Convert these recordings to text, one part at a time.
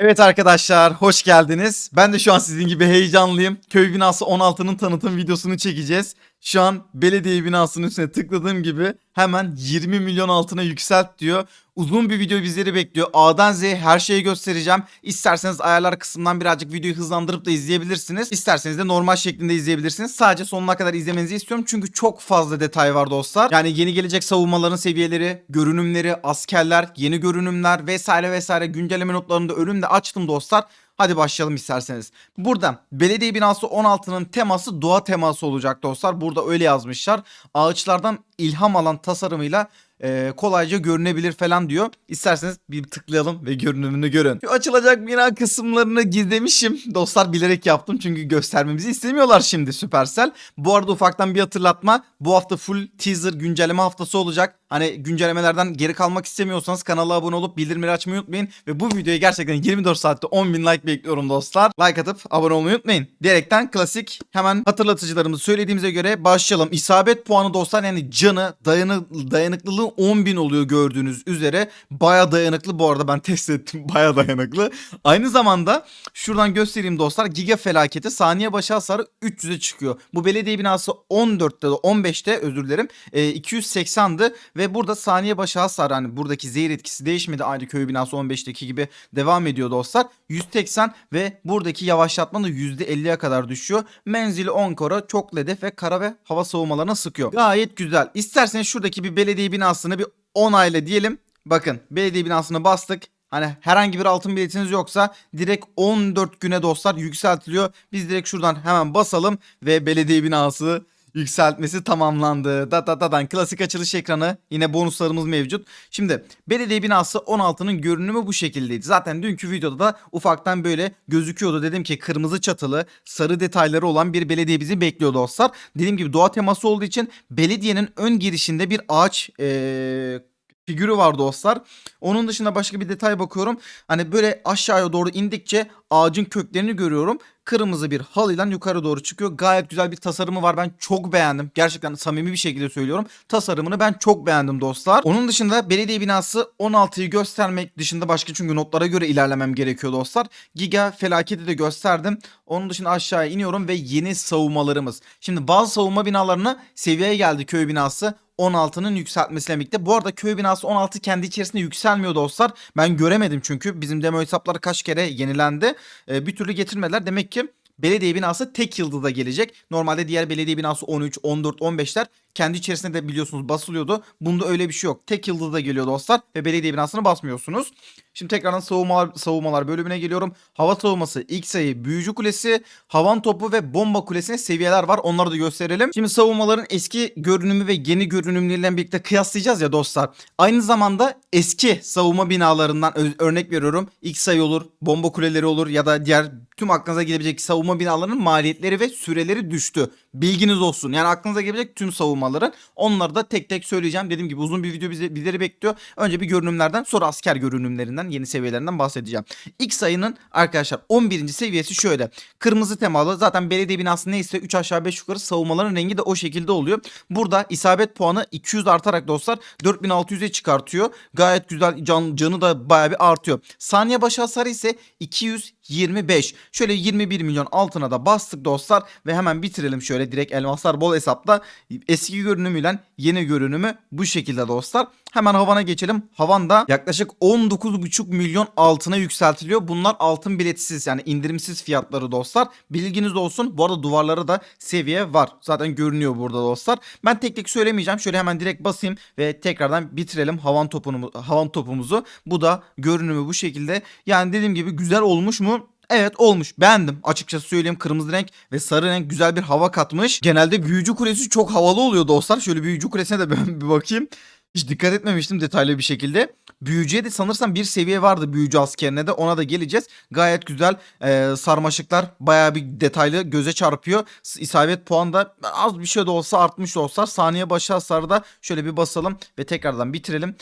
Evet arkadaşlar hoş geldiniz. Ben de şu an sizin gibi heyecanlıyım. Köy binası 16'nın tanıtım videosunu çekeceğiz. Şu an belediye binasının üstüne tıkladığım gibi hemen 20 milyon altına yükselt diyor. Uzun bir video bizleri bekliyor. A'dan Z'ye her şeyi göstereceğim. İsterseniz ayarlar kısmından birazcık videoyu hızlandırıp da izleyebilirsiniz. İsterseniz de normal şeklinde izleyebilirsiniz. Sadece sonuna kadar izlemenizi istiyorum. Çünkü çok fazla detay var dostlar. Yani yeni gelecek savunmaların seviyeleri, görünümleri, askerler, yeni görünümler vesaire vesaire güncelleme notlarında önümde açtım dostlar. Hadi başlayalım isterseniz. Burada belediye binası 16'nın teması doğa teması olacak dostlar. Burada öyle yazmışlar. Ağaçlardan ilham alan tasarımıyla e, kolayca görünebilir falan diyor. İsterseniz bir tıklayalım ve görünümünü görün. Şu açılacak bina kısımlarını gizlemişim. Dostlar bilerek yaptım çünkü göstermemizi istemiyorlar şimdi Supercell. Bu arada ufaktan bir hatırlatma. Bu hafta full teaser güncelleme haftası olacak. Hani güncellemelerden geri kalmak istemiyorsanız kanala abone olup bildirimleri açmayı unutmayın. Ve bu videoya gerçekten 24 saatte 10.000 like bekliyorum dostlar. Like atıp abone olmayı unutmayın. Diyerekten klasik hemen hatırlatıcılarımızı söylediğimize göre başlayalım. İsabet puanı dostlar yani canı dayanı, dayanıklılığı 10.000 oluyor gördüğünüz üzere. Baya dayanıklı bu arada ben test ettim baya dayanıklı. Aynı zamanda şuradan göstereyim dostlar giga felaketi saniye başı hasarı 300'e çıkıyor. Bu belediye binası 14'te de 15'te özür dilerim e, 280'dı ve burada saniye başı hasar hani buradaki zehir etkisi değişmedi aynı köy binası 15'teki gibi devam ediyor dostlar. 180 ve buradaki yavaşlatma da %50'ye kadar düşüyor. Menzili 10 kora çok hedef ve kara ve hava savunmalarına sıkıyor. Gayet güzel. İsterseniz şuradaki bir belediye binasını bir 10 ayla diyelim. Bakın belediye binasını bastık. Hani herhangi bir altın biletiniz yoksa direkt 14 güne dostlar yükseltiliyor. Biz direkt şuradan hemen basalım ve belediye binası yükseltmesi tamamlandı. Da da da dan klasik açılış ekranı yine bonuslarımız mevcut. Şimdi belediye binası 16'nın görünümü bu şekildeydi. Zaten dünkü videoda da ufaktan böyle gözüküyordu. Dedim ki kırmızı çatılı sarı detayları olan bir belediye bizi bekliyor dostlar. Dediğim gibi doğa teması olduğu için belediyenin ön girişinde bir ağaç ee, figürü var dostlar. Onun dışında başka bir detay bakıyorum. Hani böyle aşağıya doğru indikçe ağacın köklerini görüyorum. Kırmızı bir halıyla yukarı doğru çıkıyor. Gayet güzel bir tasarımı var. Ben çok beğendim. Gerçekten samimi bir şekilde söylüyorum. Tasarımını ben çok beğendim dostlar. Onun dışında belediye binası 16'yı göstermek dışında başka çünkü notlara göre ilerlemem gerekiyor dostlar. Giga felaketi de gösterdim. Onun dışında aşağıya iniyorum ve yeni savunmalarımız. Şimdi bazı savunma binalarına seviyeye geldi köy binası. 16'nın yükseltmesiyle birlikte. Bu arada köy binası 16 kendi içerisinde yükselmiyor dostlar. Ben göremedim çünkü bizim demo hesapları kaç kere yenilendi. Ee, bir türlü getirmediler. Demek ki belediye binası tek yıldızda gelecek. Normalde diğer belediye binası 13, 14, 15'ler kendi içerisinde de biliyorsunuz basılıyordu. Bunda öyle bir şey yok. Tek yıldızda geliyor dostlar ve belediye binasını basmıyorsunuz. Şimdi tekrardan savunmalar, savunmalar bölümüne geliyorum. Hava savunması ilk sayı büyücü kulesi, havan topu ve bomba kulesine seviyeler var. Onları da gösterelim. Şimdi savunmaların eski görünümü ve yeni görünümleriyle birlikte kıyaslayacağız ya dostlar. Aynı zamanda eski savunma binalarından örnek veriyorum. İlk sayı olur, bomba kuleleri olur ya da diğer tüm aklınıza gelebilecek savunma binalarının maliyetleri ve süreleri düştü. Bilginiz olsun. Yani aklınıza gelebilecek tüm savunmaların onları da tek tek söyleyeceğim. Dediğim gibi uzun bir video bizi, bizleri bekliyor. Önce bir görünümlerden sonra asker görünümlerinden yeni seviyelerinden bahsedeceğim. İlk sayının arkadaşlar 11. seviyesi şöyle. Kırmızı temalı zaten belediye binası neyse 3 aşağı 5 yukarı savunmaların rengi de o şekilde oluyor. Burada isabet puanı 200 artarak dostlar 4600'e çıkartıyor. Gayet güzel can, canı da bayağı bir artıyor. Saniye başı hasarı ise 225. Şöyle 21 milyon altına da bastık dostlar ve hemen bitirelim şöyle direkt elmaslar bol hesapta. Eski görünümüyle yeni görünümü bu şekilde dostlar. Hemen havana geçelim. Havan da yaklaşık 19,5 milyon altına yükseltiliyor. Bunlar altın biletsiz yani indirimsiz fiyatları dostlar. Bilginiz olsun. Bu arada duvarlara da seviye var. Zaten görünüyor burada dostlar. Ben tek tek söylemeyeceğim. Şöyle hemen direkt basayım ve tekrardan bitirelim havan topunu havan topumuzu. Bu da görünümü bu şekilde. Yani dediğim gibi güzel olmuş mu? Evet olmuş beğendim açıkçası söyleyeyim kırmızı renk ve sarı renk güzel bir hava katmış. Genelde büyücü kulesi çok havalı oluyor dostlar. Şöyle büyücü kulesine de ben bir bakayım. Hiç dikkat etmemiştim detaylı bir şekilde. Büyücüye de sanırsam bir seviye vardı büyücü askerine de ona da geleceğiz. Gayet güzel e, sarmaşıklar bayağı bir detaylı göze çarpıyor. İsabet puan da az bir şey de olsa artmış da olsa saniye başı hasarda şöyle bir basalım ve tekrardan bitirelim.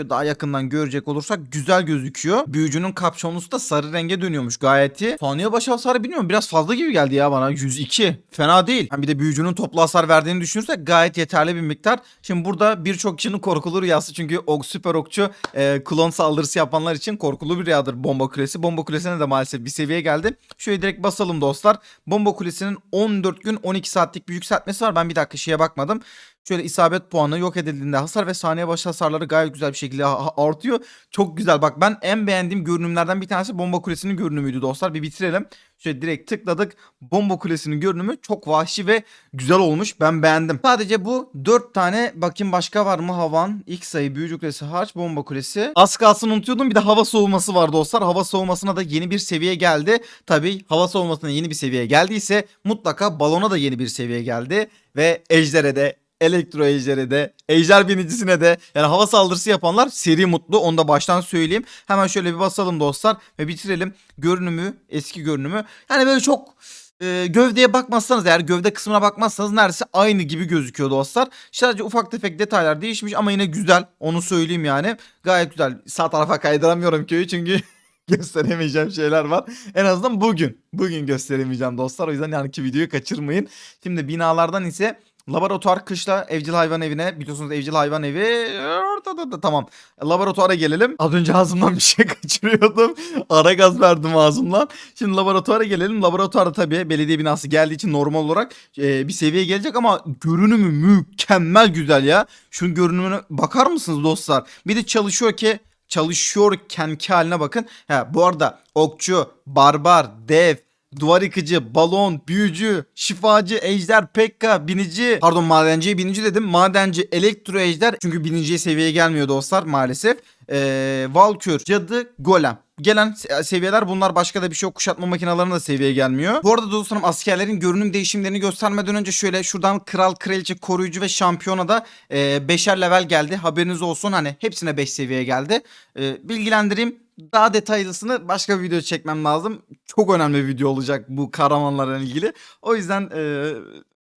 Şöyle daha yakından görecek olursak güzel gözüküyor. Büyücünün kapşonlusu da sarı renge dönüyormuş gayet iyi. Saniye başı hasarı bilmiyorum biraz fazla gibi geldi ya bana. 102. Fena değil. Yani bir de büyücünün toplu hasar verdiğini düşünürsek gayet yeterli bir miktar. Şimdi burada birçok kişinin korkulu rüyası çünkü ok, süper okçu e, klon saldırısı yapanlar için korkulu bir rüyadır bomba kulesi. Bomba kulesine de maalesef bir seviye geldi. Şöyle direkt basalım dostlar. Bomba kulesinin 14 gün 12 saatlik bir yükseltmesi var. Ben bir dakika şeye bakmadım. Şöyle isabet puanı yok edildiğinde hasar ve saniye başı hasarları gayet güzel bir şekilde artıyor. Çok güzel. Bak ben en beğendiğim görünümlerden bir tanesi bomba kulesinin görünümüydü dostlar. Bir bitirelim. Şöyle direkt tıkladık. Bomba kulesinin görünümü çok vahşi ve güzel olmuş. Ben beğendim. Sadece bu 4 tane bakayım başka var mı? Havan, ilk sayı, büyücü kulesi, harç, bomba kulesi. Az kalsın unutuyordum. Bir de hava soğuması var dostlar. Hava soğumasına da yeni bir seviye geldi. Tabii hava soğumasına yeni bir seviye geldiyse mutlaka balona da yeni bir seviye geldi. Ve ejdere de elektro ejderi de, ejder binicisine de yani hava saldırısı yapanlar seri mutlu. Onu da baştan söyleyeyim. Hemen şöyle bir basalım dostlar ve bitirelim. Görünümü, eski görünümü. Yani böyle çok e, gövdeye bakmazsanız eğer gövde kısmına bakmazsanız neredeyse aynı gibi gözüküyor dostlar. Sadece ufak tefek detaylar değişmiş ama yine güzel. Onu söyleyeyim yani. Gayet güzel. Sağ tarafa kaydıramıyorum köyü çünkü gösteremeyeceğim şeyler var. En azından bugün. Bugün gösteremeyeceğim dostlar. O yüzden yarınki videoyu kaçırmayın. Şimdi binalardan ise Laboratuvar kışla evcil hayvan evine biliyorsunuz evcil hayvan evi ortada da tamam. Laboratuvara gelelim. Az önce ağzımdan bir şey kaçırıyordum. Ara gaz verdim ağzımdan. Şimdi laboratuvara gelelim. Laboratuvarda tabii belediye binası geldiği için normal olarak e, bir seviye gelecek ama görünümü mükemmel güzel ya. Şunun görünümüne bakar mısınız dostlar? Bir de çalışıyor ki çalışıyorken ki haline bakın. Ha, bu arada okçu, barbar, dev, duvar yıkıcı, balon, büyücü, şifacı, ejder, pekka, binici. Pardon madenciye binici dedim. Madenci, elektro ejder. Çünkü biniciye seviyeye gelmiyor dostlar maalesef. Ee, Valkür, cadı, golem. Gelen se- seviyeler bunlar başka da bir şey yok. Kuşatma makinelerine de seviye gelmiyor. Bu arada dostlarım askerlerin görünüm değişimlerini göstermeden önce şöyle şuradan kral, kraliçe, koruyucu ve şampiyona da e, beşer level geldi. Haberiniz olsun hani hepsine 5 seviye geldi. E, bilgilendireyim. Daha detaylısını başka bir video çekmem lazım. Çok önemli bir video olacak bu kahramanlarla ilgili. O yüzden e,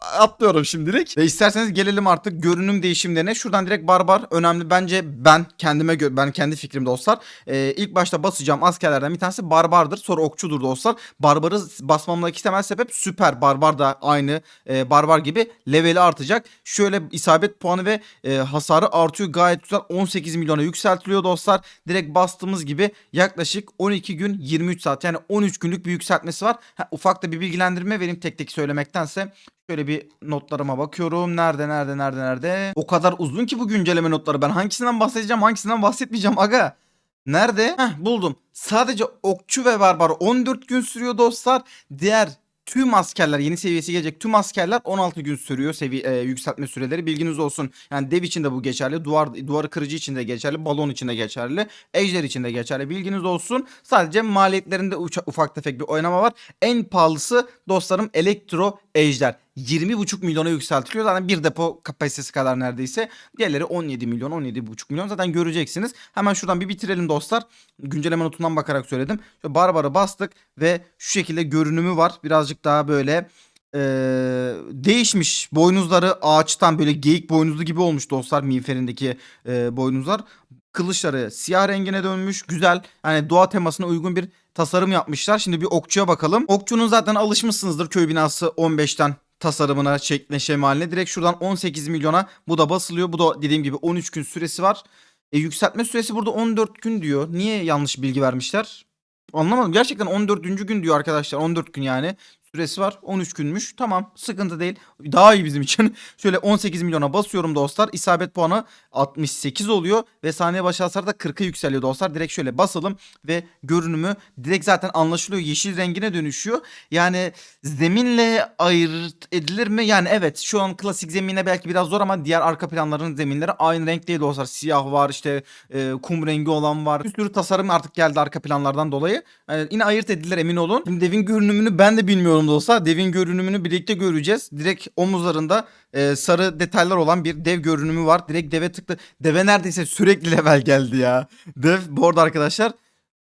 atlıyorum şimdilik. Ve isterseniz gelelim artık görünüm değişimlerine. Şuradan direkt barbar önemli. Bence ben kendime gö- ben kendi fikrim dostlar. Ee, ilk başta basacağım askerlerden bir tanesi barbardır. Sonra okçudur dostlar. Barbarı basmamdaki temel sebep süper. Barbar da aynı e, barbar gibi leveli artacak. Şöyle isabet puanı ve e, hasarı artıyor. Gayet güzel. 18 milyona yükseltiliyor dostlar. Direkt bastığımız gibi yaklaşık 12 gün 23 saat yani 13 günlük bir yükseltmesi var. Ha, ufak da bir bilgilendirme vereyim tek tek söylemektense. Şöyle bir notlarıma bakıyorum. Nerede nerede nerede nerede? O kadar uzun ki bu güncelleme notları. Ben hangisinden bahsedeceğim hangisinden bahsetmeyeceğim aga. Nerede? Heh buldum. Sadece okçu ve barbar 14 gün sürüyor dostlar. Diğer tüm askerler yeni seviyesi gelecek tüm askerler 16 gün sürüyor seviye e, yükseltme süreleri bilginiz olsun. Yani dev için de bu geçerli, duvar duvarı kırıcı için de geçerli, balon için de geçerli, ejder için de geçerli. Bilginiz olsun. Sadece maliyetlerinde ufak tefek bir oynama var. En pahalısı dostlarım elektro ejder. 20,5 milyona yükseltiliyor. Zaten bir depo kapasitesi kadar neredeyse. Diğerleri 17 milyon, 17,5 milyon. Zaten göreceksiniz. Hemen şuradan bir bitirelim dostlar. Güncelleme notundan bakarak söyledim. Şöyle Barbar'a bastık ve şu şekilde görünümü var. Birazcık daha böyle eee, değişmiş. Boynuzları ağaçtan böyle geyik boynuzlu gibi olmuş dostlar. Miğferindeki eee, boynuzlar. Kılıçları siyah rengine dönmüş. Güzel. Yani doğa temasına uygun bir tasarım yapmışlar. Şimdi bir okçuya bakalım. Okçunun zaten alışmışsınızdır köy binası 15'ten tasarımına, şekline, şemaline. Direkt şuradan 18 milyona bu da basılıyor. Bu da dediğim gibi 13 gün süresi var. E, yükseltme süresi burada 14 gün diyor. Niye yanlış bilgi vermişler? Anlamadım. Gerçekten 14. gün diyor arkadaşlar. 14 gün yani. Süresi var. 13 günmüş. Tamam. Sıkıntı değil. Daha iyi bizim için. Şöyle 18 milyona basıyorum dostlar. İsabet puanı 68 oluyor. Ve saniye başı hasar da 40'a yükseliyor dostlar. Direkt şöyle basalım. Ve görünümü direkt zaten anlaşılıyor. Yeşil rengine dönüşüyor. Yani zeminle ayırt edilir mi? Yani evet şu an klasik zemine belki biraz zor ama diğer arka planların zeminleri aynı renk değil dostlar. Siyah var işte e, kum rengi olan var. Bir sürü tasarım artık geldi arka planlardan dolayı. Yani yine ayırt edilir emin olun. Şimdi devin görünümünü ben de bilmiyorum dostlar. Devin görünümünü birlikte göreceğiz. Direkt omuzlarında e, sarı detaylar olan bir dev görünümü var. Direkt deve tıklı. Deve neredeyse sürekli level geldi ya. Dev bu arada arkadaşlar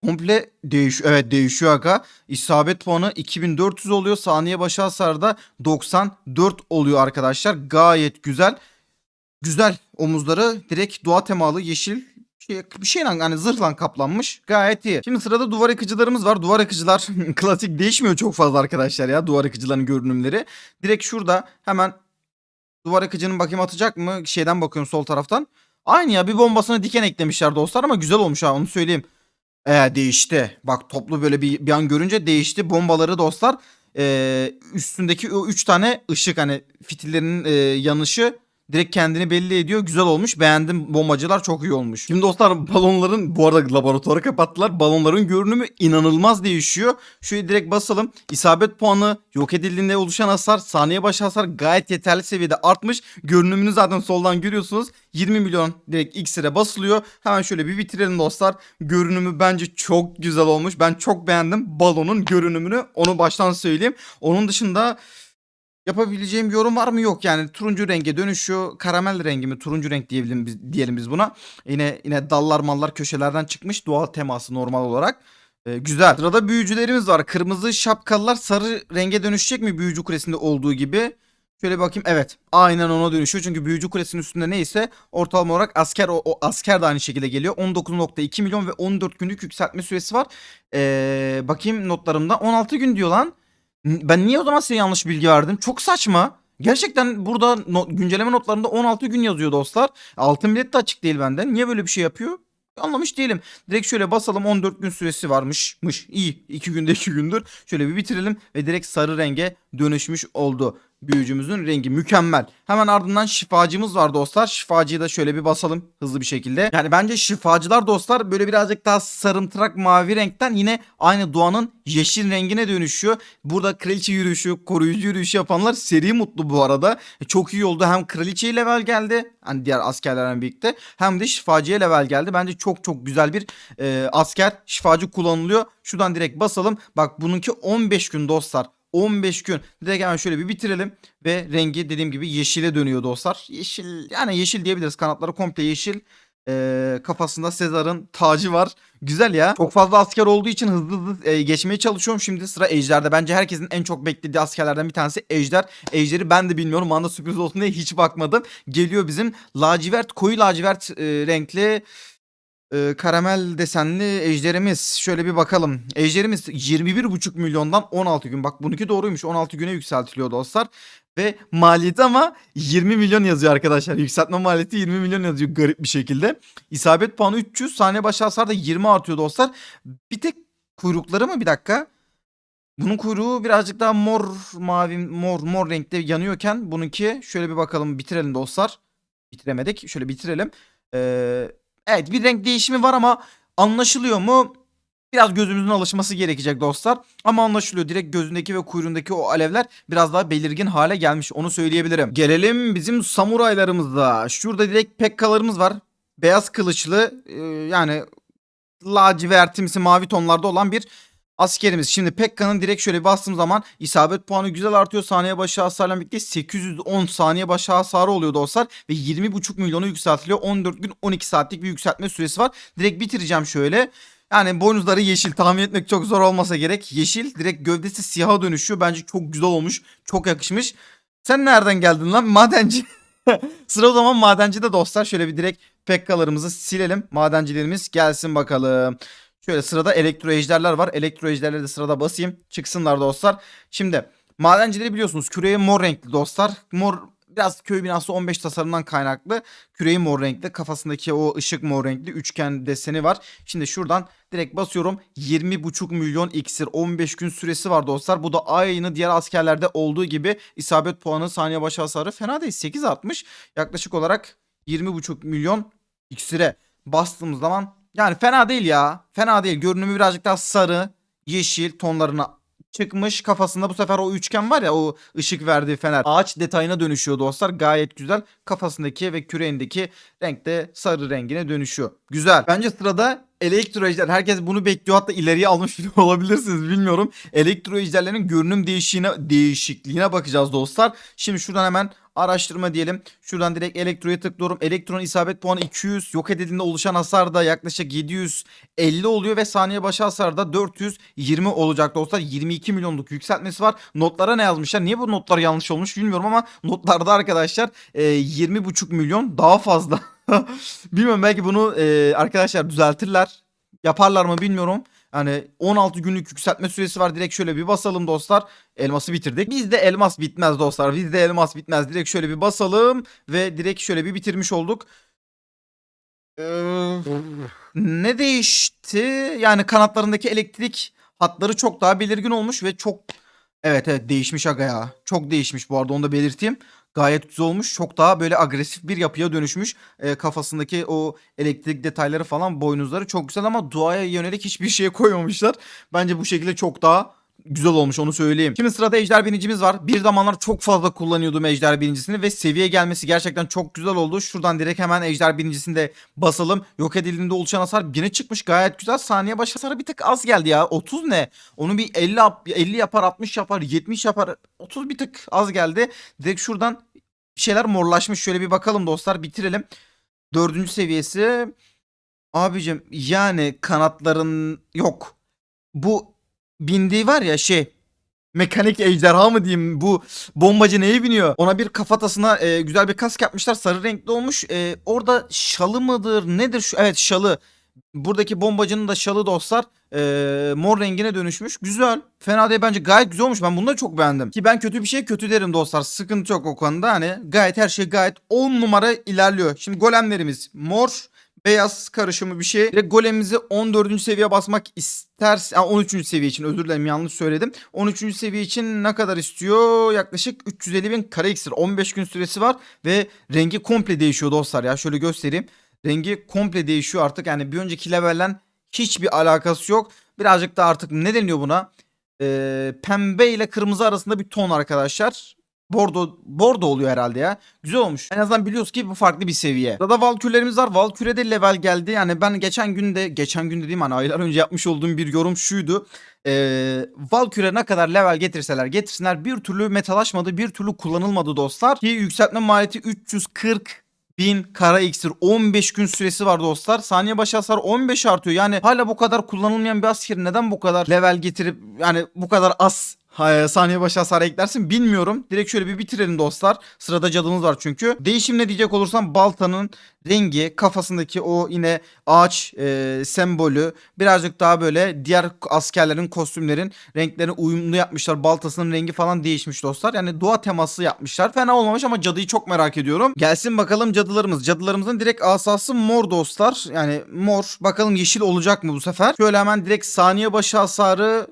komple değişiyor. Evet değişiyor aga. İsabet puanı 2400 oluyor. Saniye başı hasarda 94 oluyor arkadaşlar. Gayet güzel. Güzel omuzları direkt doğa temalı yeşil şey, bir şeyle hani zırhla kaplanmış. Gayet iyi. Şimdi sırada duvar yıkıcılarımız var. Duvar yıkıcılar klasik değişmiyor çok fazla arkadaşlar ya duvar yıkıcıların görünümleri. Direkt şurada hemen duvar yıkıcının bakayım atacak mı? Şeyden bakıyorum sol taraftan. Aynı ya bir bombasını diken eklemişler dostlar ama güzel olmuş ha onu söyleyeyim. Ee, değişti. Bak toplu böyle bir, bir an görünce değişti. Bombaları dostlar ee, üstündeki o 3 tane ışık hani fitillerinin ee, yanışı direkt kendini belli ediyor. Güzel olmuş. Beğendim. Bombacılar çok iyi olmuş. Şimdi dostlar balonların bu arada laboratuvarı kapattılar. Balonların görünümü inanılmaz değişiyor. Şöyle direkt basalım. İsabet puanı yok edildiğinde oluşan hasar saniye başı hasar gayet yeterli seviyede artmış. Görünümünü zaten soldan görüyorsunuz. 20 milyon direkt X'e basılıyor. Hemen şöyle bir bitirelim dostlar. Görünümü bence çok güzel olmuş. Ben çok beğendim balonun görünümünü. Onu baştan söyleyeyim. Onun dışında yapabileceğim yorum var mı? Yok yani turuncu renge dönüşüyor. Karamel rengi mi? Turuncu renk diyelim biz, diyelim biz buna. Yine yine dallar mallar köşelerden çıkmış. Doğal teması normal olarak. Ee, güzel. Sırada büyücülerimiz var. Kırmızı şapkalılar sarı renge dönüşecek mi büyücü kulesinde olduğu gibi? Şöyle bakayım. Evet. Aynen ona dönüşüyor. Çünkü büyücü kulesinin üstünde neyse ortalama olarak asker o, o asker de aynı şekilde geliyor. 19.2 milyon ve 14 günlük yükseltme süresi var. Ee, bakayım notlarımda. 16 gün diyor lan. Ben niye o zaman size yanlış bilgi verdim? Çok saçma. Gerçekten burada no- güncelleme notlarında 16 gün yazıyor dostlar. Altın bilet de açık değil benden. Niye böyle bir şey yapıyor? Anlamış değilim. Direkt şöyle basalım 14 gün süresi varmış. Mış. İyi. 2 günde 2 gündür. Şöyle bir bitirelim ve direkt sarı renge dönüşmüş oldu. Büyücümüzün rengi mükemmel. Hemen ardından şifacımız var dostlar. Şifacıyı da şöyle bir basalım hızlı bir şekilde. Yani bence şifacılar dostlar böyle birazcık daha sarımtırak mavi renkten yine aynı doğanın yeşil rengine dönüşüyor. Burada kraliçe yürüyüşü, koruyucu yürüyüşü yapanlar seri mutlu bu arada. E, Çok iyi oldu. Hem kraliçeye level geldi. Hani diğer askerlerle birlikte. Hem de şifacıya level geldi. Bence çok çok güzel bir e, asker. Şifacı kullanılıyor. Şuradan direkt basalım. Bak bununki 15 gün dostlar. 15 gün. Direkt hemen şöyle bir bitirelim. Ve rengi dediğim gibi yeşile dönüyor dostlar. Yeşil yani yeşil diyebiliriz. Kanatları komple yeşil. Ee, kafasında Sezar'ın tacı var. Güzel ya. Çok fazla asker olduğu için hızlı hızlı e, geçmeye çalışıyorum. Şimdi sıra Ejder'de. Bence herkesin en çok beklediği askerlerden bir tanesi Ejder. Ejder'i ben de bilmiyorum. Anda sürpriz olsun diye hiç bakmadım. Geliyor bizim lacivert, koyu lacivert e, renkli e, karamel desenli ejderimiz. Şöyle bir bakalım. Ejderimiz 21,5 milyondan 16 gün. Bak bununki doğruymuş. 16 güne yükseltiliyor dostlar. Ve maliyeti ama 20 milyon yazıyor arkadaşlar. Yükseltme maliyeti 20 milyon yazıyor garip bir şekilde. İsabet puanı 300. Saniye başı hasar da 20 artıyor dostlar. Bir tek kuyrukları mı bir dakika? Bunun kuyruğu birazcık daha mor mavi mor mor renkte yanıyorken bununki şöyle bir bakalım bitirelim dostlar. Bitiremedik. Şöyle bitirelim. Ee, evet bir renk değişimi var ama anlaşılıyor mu? Biraz gözümüzün alışması gerekecek dostlar. Ama anlaşılıyor. Direkt gözündeki ve kuyruğundaki o alevler biraz daha belirgin hale gelmiş. Onu söyleyebilirim. Gelelim bizim samuraylarımıza. Şurada direkt pekkalarımız var. Beyaz kılıçlı e, yani lacivertimsi mavi tonlarda olan bir askerimiz. Şimdi Pekka'nın direkt şöyle bastığım zaman isabet puanı güzel artıyor. Saniye başı hasarla birlikte 810 saniye başı hasarı oluyor dostlar. Ve 20,5 milyonu yükseltiliyor. 14 gün 12 saatlik bir yükseltme süresi var. Direkt bitireceğim şöyle. Yani boynuzları yeşil tahmin etmek çok zor olmasa gerek. Yeşil direkt gövdesi siyaha dönüşüyor. Bence çok güzel olmuş. Çok yakışmış. Sen nereden geldin lan madenci? Sıra o zaman madencide dostlar. Şöyle bir direkt pekkalarımızı silelim. Madencilerimiz gelsin bakalım. Şöyle sırada elektro ejderler var. Elektro ejderleri de sırada basayım. Çıksınlar dostlar. Şimdi madencileri biliyorsunuz küreği mor renkli dostlar. Mor biraz köy binası 15 tasarımdan kaynaklı. Küreği mor renkli. Kafasındaki o ışık mor renkli. Üçgen deseni var. Şimdi şuradan direkt basıyorum. 20,5 milyon iksir. 15 gün süresi var dostlar. Bu da aynı diğer askerlerde olduğu gibi isabet puanı saniye başı hasarı fena değil. 8 artmış. Yaklaşık olarak 20,5 milyon iksire bastığımız zaman yani fena değil ya. Fena değil. Görünümü birazcık daha sarı, yeşil tonlarına çıkmış. Kafasında bu sefer o üçgen var ya o ışık verdiği fener. Ağaç detayına dönüşüyor dostlar. Gayet güzel. Kafasındaki ve küreğindeki renk de sarı rengine dönüşüyor. Güzel. Bence sırada elektro ejder. Herkes bunu bekliyor. Hatta ileriye almış bile olabilirsiniz bilmiyorum. Elektro ejderlerin görünüm değişiğine, değişikliğine bakacağız dostlar. Şimdi şuradan hemen araştırma diyelim. Şuradan direkt elektroya tıklıyorum. Elektron isabet puanı 200. Yok edildiğinde oluşan hasar da yaklaşık 750 oluyor ve saniye başı hasar da 420 olacak dostlar. 22 milyonluk yükseltmesi var. Notlara ne yazmışlar? Niye bu notlar yanlış olmuş bilmiyorum ama notlarda arkadaşlar e, 20,5 milyon daha fazla Bilmiyorum belki bunu e, arkadaşlar düzeltirler. Yaparlar mı bilmiyorum. Yani 16 günlük yükseltme süresi var. Direkt şöyle bir basalım dostlar. Elması bitirdik. Bizde elmas bitmez dostlar. Bizde elmas bitmez. Direkt şöyle bir basalım ve direkt şöyle bir bitirmiş olduk. Ee, ne değişti? Yani kanatlarındaki elektrik hatları çok daha belirgin olmuş ve çok Evet evet değişmiş aga ya. Çok değişmiş bu arada onu da belirteyim. Gayet güzel olmuş. Çok daha böyle agresif bir yapıya dönüşmüş. Ee, kafasındaki o elektrik detayları falan boynuzları çok güzel ama duaya yönelik hiçbir şey koymamışlar. Bence bu şekilde çok daha güzel olmuş onu söyleyeyim. Şimdi sırada ejder binicimiz var. Bir zamanlar çok fazla kullanıyordum ejder binicisini ve seviye gelmesi gerçekten çok güzel oldu. Şuradan direkt hemen ejder binicisini de basalım. Yok edildiğinde oluşan hasar yine çıkmış gayet güzel. Saniye başı hasarı bir tık az geldi ya. 30 ne? Onu bir 50 yap- 50 yapar, 60 yapar, 70 yapar. 30 bir tık az geldi. Direkt şuradan şeyler morlaşmış. Şöyle bir bakalım dostlar bitirelim. Dördüncü seviyesi. Abicim yani kanatların yok. Bu bindiği var ya şey mekanik ejderha mı diyeyim bu bombacı neye biniyor? Ona bir kafatasına e, güzel bir kask yapmışlar sarı renkli olmuş. E, orada şalı mıdır nedir şu evet şalı. Buradaki bombacının da şalı dostlar e, mor rengine dönüşmüş. Güzel. Fena değil bence gayet güzel olmuş. Ben da çok beğendim. Ki ben kötü bir şey kötü derim dostlar. Sıkıntı yok o konuda. Hani gayet her şey gayet 10 numara ilerliyor. Şimdi golemlerimiz mor beyaz karışımı bir şey. Direkt golemimizi 14. seviye basmak istersen yani 13. seviye için özür dilerim yanlış söyledim. 13. seviye için ne kadar istiyor? Yaklaşık 350 bin kare iksir. 15 gün süresi var ve rengi komple değişiyor dostlar ya. Şöyle göstereyim. Rengi komple değişiyor artık. Yani bir önceki levelden hiçbir alakası yok. Birazcık da artık ne deniyor buna? Ee, pembe ile kırmızı arasında bir ton arkadaşlar. Bordo, bordo oluyor herhalde ya. Güzel olmuş. En azından biliyoruz ki bu farklı bir seviye. Burada Valkürlerimiz var. Valküre level geldi. Yani ben geçen günde, geçen gün dediğim hani aylar önce yapmış olduğum bir yorum şuydu. Ee, Valküre ne kadar level getirseler getirsinler bir türlü metalaşmadı, bir türlü kullanılmadı dostlar. Ki yükseltme maliyeti 340 bin kara iksir 15 gün süresi var dostlar. Saniye başı hasar 15 artıyor. Yani hala bu kadar kullanılmayan bir asker neden bu kadar level getirip yani bu kadar az ha- saniye başı hasar eklersin bilmiyorum. Direkt şöyle bir bitirelim dostlar. Sırada cadımız var çünkü. Değişim ne diyecek olursam baltanın rengi kafasındaki o yine ağaç e, sembolü birazcık daha böyle diğer askerlerin kostümlerin renklerini uyumlu yapmışlar. Baltasının rengi falan değişmiş dostlar. Yani doğa teması yapmışlar. Fena olmamış ama cadıyı çok merak ediyorum. Gelsin bakalım cadılarımız. Cadılarımızın direkt asası mor dostlar. Yani mor. Bakalım yeşil olacak mı bu sefer? Şöyle hemen direkt saniye başı hasarı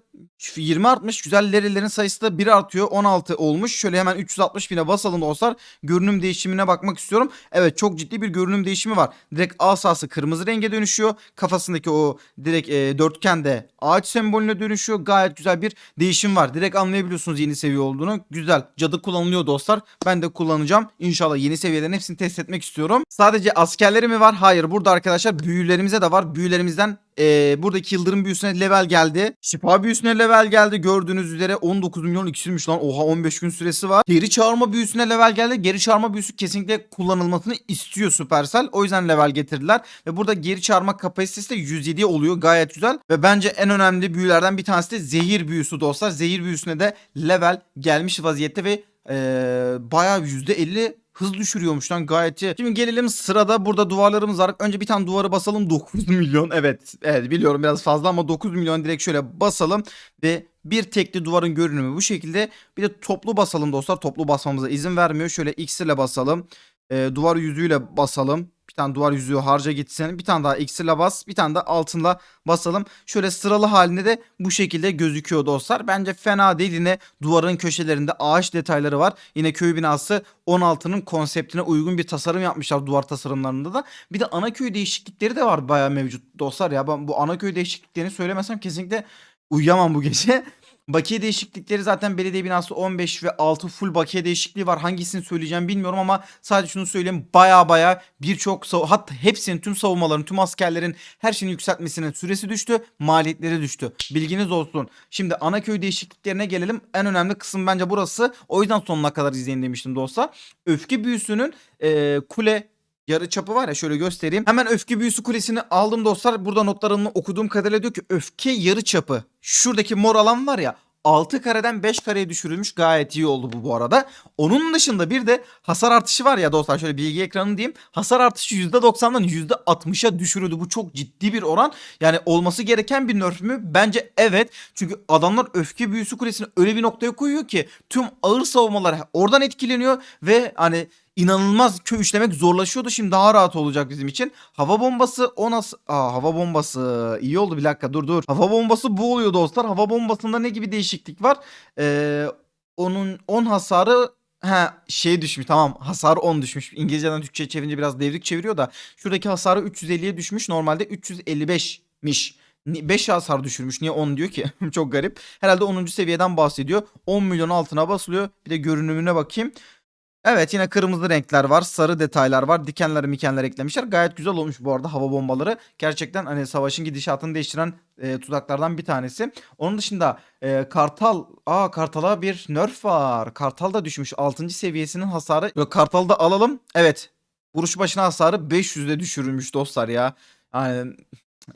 20 artmış. Güzel lerilerin sayısı da 1 artıyor. 16 olmuş. Şöyle hemen 360 bine basalım dostlar. Görünüm değişimine bakmak istiyorum. Evet çok ciddi bir görünüm değişimi var. Direkt asası kırmızı renge dönüşüyor. Kafasındaki o direkt e, dörtgen de ağaç sembolüne dönüşüyor. Gayet güzel bir değişim var. Direkt anlayabiliyorsunuz yeni seviye olduğunu. Güzel. Cadı kullanılıyor dostlar. Ben de kullanacağım. İnşallah yeni seviyelerin hepsini test etmek istiyorum. Sadece askerleri mi var? Hayır. Burada arkadaşlar büyülerimize de var. Büyülerimizden e, buradaki yıldırım büyüsüne level geldi. Şifa büyüsüne level geldi. Gördüğünüz üzere 19 milyon iksirmiş lan. Oha 15 gün süresi var. Geri çağırma büyüsüne level geldi. Geri çağırma büyüsü kesinlikle kullanılmasını istiyor Supercell. O yüzden level getirdiler. Ve burada geri çağırma kapasitesi de 107 oluyor. Gayet güzel. Ve bence en önemli büyülerden bir tanesi de zehir büyüsü dostlar. Zehir büyüsüne de level gelmiş vaziyette ve ee, bayağı %50 hız düşürüyormuş lan gayet iyi. Şimdi gelelim sırada burada duvarlarımız var. Önce bir tane duvarı basalım 9 milyon. Evet evet biliyorum biraz fazla ama 9 milyon direkt şöyle basalım ve bir tekli duvarın görünümü bu şekilde. Bir de toplu basalım dostlar. Toplu basmamıza izin vermiyor. Şöyle X ile basalım. Ee, duvar yüzüğüyle basalım. Tane duvar yüzüğü harca gitsin. Bir tane daha iksirle bas. Bir tane de altınla basalım. Şöyle sıralı halinde de bu şekilde gözüküyor dostlar. Bence fena değil. Yine duvarın köşelerinde ağaç detayları var. Yine köy binası 16'nın konseptine uygun bir tasarım yapmışlar duvar tasarımlarında da. Bir de ana köy değişiklikleri de var bayağı mevcut dostlar ya. Ben bu ana köy değişikliklerini söylemesem kesinlikle uyuyamam bu gece. Bakiye değişiklikleri zaten belediye binası 15 ve 6 full bakiye değişikliği var. Hangisini söyleyeceğim bilmiyorum ama sadece şunu söyleyeyim. Baya baya birçok hatta hepsinin tüm savunmaların tüm askerlerin her şeyini yükseltmesinin süresi düştü. Maliyetleri düştü. Bilginiz olsun. Şimdi ana köy değişikliklerine gelelim. En önemli kısım bence burası. O yüzden sonuna kadar izleyin demiştim dostlar. Öfke büyüsünün e, kule yarı çapı var ya şöyle göstereyim. Hemen öfke büyüsü kulesini aldım dostlar. Burada notlarımı okuduğum kadarıyla diyor ki öfke yarı çapı. Şuradaki mor alan var ya 6 kareden 5 kareye düşürülmüş. Gayet iyi oldu bu bu arada. Onun dışında bir de hasar artışı var ya dostlar şöyle bilgi ekranı diyeyim. Hasar artışı %90'dan %60'a düşürüldü. Bu çok ciddi bir oran. Yani olması gereken bir nerf mü? Bence evet. Çünkü adamlar öfke büyüsü kulesini öyle bir noktaya koyuyor ki tüm ağır savunmalar oradan etkileniyor ve hani inanılmaz köy işlemek zorlaşıyordu. Şimdi daha rahat olacak bizim için. Hava bombası o nasıl? Aa hava bombası. iyi oldu bir dakika dur dur. Hava bombası bu oluyor dostlar. Hava bombasında ne gibi değişiklik var? Ee, onun 10 hasarı Ha şey düşmüş tamam hasar 10 düşmüş. İngilizceden Türkçe'ye çevirince biraz devrik çeviriyor da şuradaki hasarı 350'ye düşmüş. Normalde 355'miş. 5 hasar düşürmüş. Niye 10 diyor ki? Çok garip. Herhalde 10. seviyeden bahsediyor. 10 milyon altına basılıyor. Bir de görünümüne bakayım. Evet yine kırmızı renkler var. Sarı detaylar var. Dikenler mikenler eklemişler. Gayet güzel olmuş bu arada hava bombaları. Gerçekten hani savaşın gidişatını değiştiren e, tuzaklardan bir tanesi. Onun dışında e, Kartal. Aa Kartal'a bir nerf var. Kartal da düşmüş. 6. seviyesinin hasarı. Yok Kartal'ı da alalım. Evet. Vuruş başına hasarı 500'e düşürülmüş dostlar ya. Yani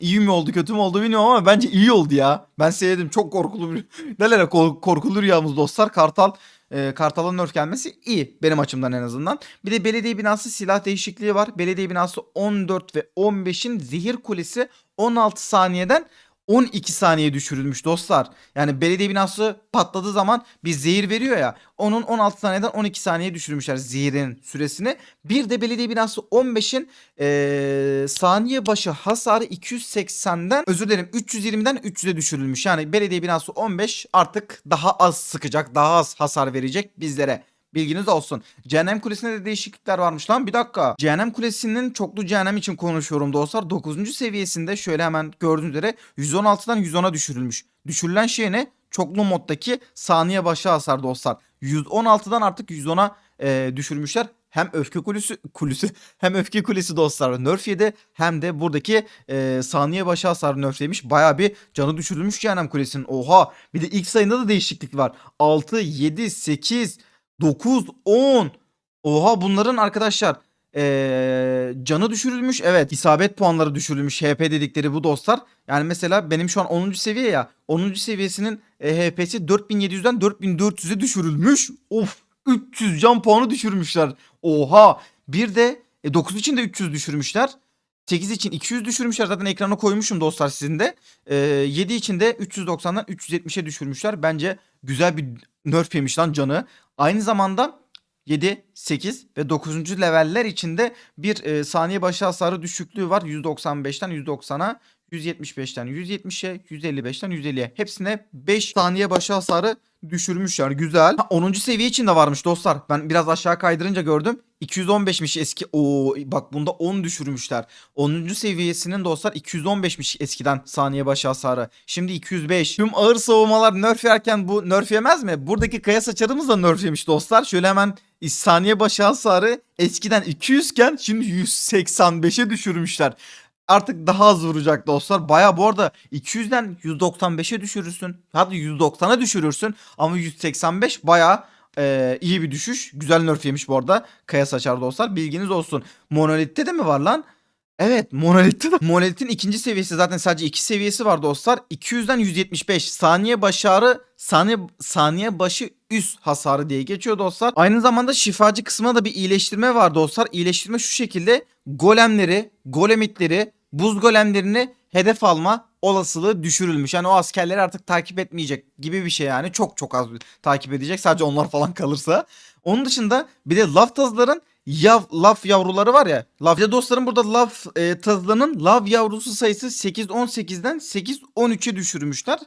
iyi mi oldu kötü mü oldu bilmiyorum ama bence iyi oldu ya. Ben sevdim çok korkulu bir nelere kork- korkulu rüyamız dostlar. Kartal e, Kartal'ın nerf gelmesi iyi benim açımdan en azından. Bir de belediye binası silah değişikliği var. Belediye binası 14 ve 15'in zehir kulesi 16 saniyeden 12 saniye düşürülmüş dostlar. Yani belediye binası patladığı zaman bir zehir veriyor ya. Onun 16 saniyeden 12 saniye düşürmüşler zehirin süresini. Bir de belediye binası 15'in eee, saniye başı hasarı 280'den özür dilerim 320'den 300'e düşürülmüş. Yani belediye binası 15 artık daha az sıkacak, daha az hasar verecek bizlere. Bilginiz olsun. Cehennem Kulesi'nde de değişiklikler varmış lan. Bir dakika. Cehennem Kulesi'nin çoklu cehennem için konuşuyorum dostlar. 9. seviyesinde şöyle hemen gördüğünüz üzere 116'dan 110'a düşürülmüş. Düşürülen şey ne? Çoklu moddaki saniye başı hasar dostlar. 116'dan artık 110'a e, düşürmüşler. Hem öfke kulesi, kulesi hem öfke kulesi dostlar nerf yedi hem de buradaki e, saniye başı hasar nerflemiş. Baya bir canı düşürülmüş cehennem kulesinin. Oha bir de ilk sayında da değişiklik var. 6, 7, 8, 9, 10. Oha bunların arkadaşlar eee, canı düşürülmüş. Evet isabet puanları düşürülmüş. HP dedikleri bu dostlar. Yani mesela benim şu an 10. seviye ya. 10. seviyesinin e, HP'si 4700'den 4400'e düşürülmüş. Of 300 can puanı düşürmüşler. Oha. Bir de e, 9 için de 300 düşürmüşler. 8 için 200 düşürmüşler. Zaten ekrana koymuşum dostlar sizin de. Ee, 7 için de 390'dan 370'e düşürmüşler. Bence güzel bir nerf yemiş lan canı. Aynı zamanda 7, 8 ve 9. leveller içinde bir e, saniye başı hasarı düşüklüğü var. 195'ten 190'a, 175'ten 170'e, 155'ten 150'ye. Hepsine 5 saniye başı hasarı düşürmüşler. Güzel. Ha, 10. seviye için de varmış dostlar. Ben biraz aşağı kaydırınca gördüm. 215'miş eski. Oo bak bunda 10 düşürmüşler. 10. seviyesinin dostlar 215'miş eskiden saniye başı hasarı. Şimdi 205. Tüm ağır savunmalar nerf yerken bu nerf yemez mi? Buradaki kaya saçarımız da nerf yemiş dostlar. Şöyle hemen saniye başı hasarı eskiden 200 iken şimdi 185'e düşürmüşler. Artık daha az vuracak dostlar. Baya bu arada 200'den 195'e düşürürsün. Hadi 190'a düşürürsün. Ama 185 baya e, iyi bir düşüş. Güzel nerf yemiş bu arada. Kaya saçar dostlar. Bilginiz olsun. Monolith'te de mi var lan? Evet Monolith'te de. Monolith'in ikinci seviyesi zaten sadece iki seviyesi var dostlar. 200'den 175 saniye başarı saniye saniye başı üst hasarı diye geçiyor dostlar. Aynı zamanda şifacı kısmına da bir iyileştirme var dostlar. İyileştirme şu şekilde golemleri, golemitleri, buz golemlerini hedef alma olasılığı düşürülmüş. Yani o askerleri artık takip etmeyecek gibi bir şey yani. Çok çok az takip edecek. Sadece onlar falan kalırsa. Onun dışında bir de laf tazların yav, laf yavruları var ya. Laf ya dostlarım burada laf e, tazlarının lav yavrusu sayısı 8-18'den 8-13'e düşürmüşler.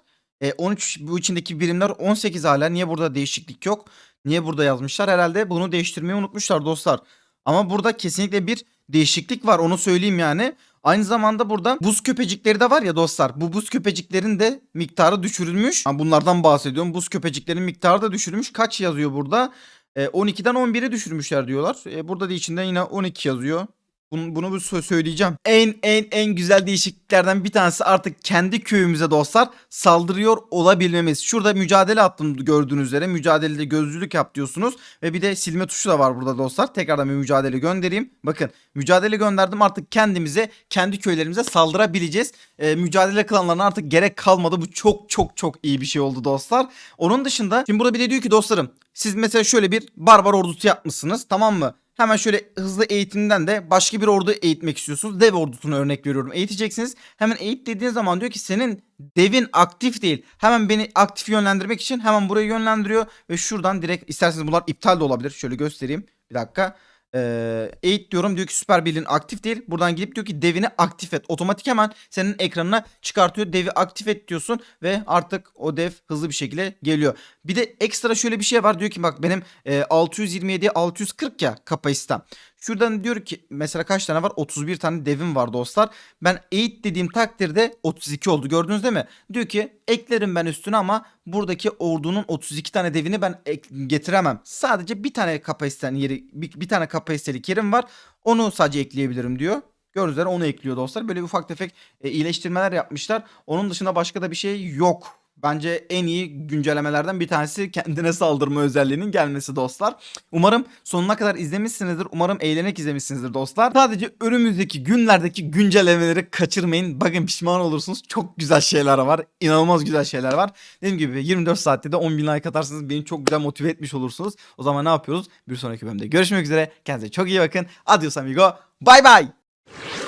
E, 13 bu içindeki birimler 18 hala. Niye burada değişiklik yok? Niye burada yazmışlar? Herhalde bunu değiştirmeyi unutmuşlar dostlar. Ama burada kesinlikle bir değişiklik var onu söyleyeyim yani. Aynı zamanda burada buz köpecikleri de var ya dostlar. Bu buz köpeciklerin de miktarı düşürülmüş. Ha, bunlardan bahsediyorum. Buz köpeciklerin miktarı da düşürülmüş. Kaç yazıyor burada? E, 12'den 11'e düşürmüşler diyorlar. E, burada da içinde yine 12 yazıyor. Bunu, bunu söyleyeceğim. En en en güzel değişikliklerden bir tanesi artık kendi köyümüze dostlar saldırıyor olabilmemiz. Şurada mücadele attım gördüğünüz üzere. Mücadelede gözcülük yap diyorsunuz. Ve bir de silme tuşu da var burada dostlar. Tekrardan bir mücadele göndereyim. Bakın mücadele gönderdim artık kendimize kendi köylerimize saldırabileceğiz. Ee, mücadele klanlarına artık gerek kalmadı. Bu çok çok çok iyi bir şey oldu dostlar. Onun dışında şimdi burada bir de diyor ki dostlarım siz mesela şöyle bir barbar ordusu yapmışsınız tamam mı? Hemen şöyle hızlı eğitimden de başka bir ordu eğitmek istiyorsunuz. Dev ordusunu örnek veriyorum. Eğiteceksiniz. Hemen eğit dediğin zaman diyor ki senin devin aktif değil. Hemen beni aktif yönlendirmek için hemen buraya yönlendiriyor. Ve şuradan direkt isterseniz bunlar iptal de olabilir. Şöyle göstereyim. Bir dakika. Ee, eğit diyorum diyor ki süper birliğin aktif değil. Buradan gidip diyor ki devini aktif et. Otomatik hemen senin ekranına çıkartıyor. Devi aktif et diyorsun ve artık o dev hızlı bir şekilde geliyor. Bir de ekstra şöyle bir şey var. Diyor ki bak benim e, 627 640 ya kapasitem. Şuradan diyor ki mesela kaç tane var? 31 tane devim var dostlar. Ben eğit dediğim takdirde 32 oldu. Gördünüz değil mi? Diyor ki eklerim ben üstüne ama buradaki ordunun 32 tane devini ben getiremem. Sadece bir tane kapasiten yeri bir, bir tane kapasitelik yerim var. Onu sadece ekleyebilirim diyor. Gördüğünüz üzere onu ekliyor dostlar. Böyle ufak tefek e, iyileştirmeler yapmışlar. Onun dışında başka da bir şey yok. Bence en iyi güncellemelerden bir tanesi kendine saldırma özelliğinin gelmesi dostlar. Umarım sonuna kadar izlemişsinizdir. Umarım eğlenerek izlemişsinizdir dostlar. Sadece önümüzdeki günlerdeki güncellemeleri kaçırmayın. Bakın pişman olursunuz. Çok güzel şeyler var. İnanılmaz güzel şeyler var. Dediğim gibi 24 saatte de 10 bin like atarsanız beni çok güzel motive etmiş olursunuz. O zaman ne yapıyoruz? Bir sonraki bölümde görüşmek üzere. Kendinize çok iyi bakın. Adios amigo. Bye bye.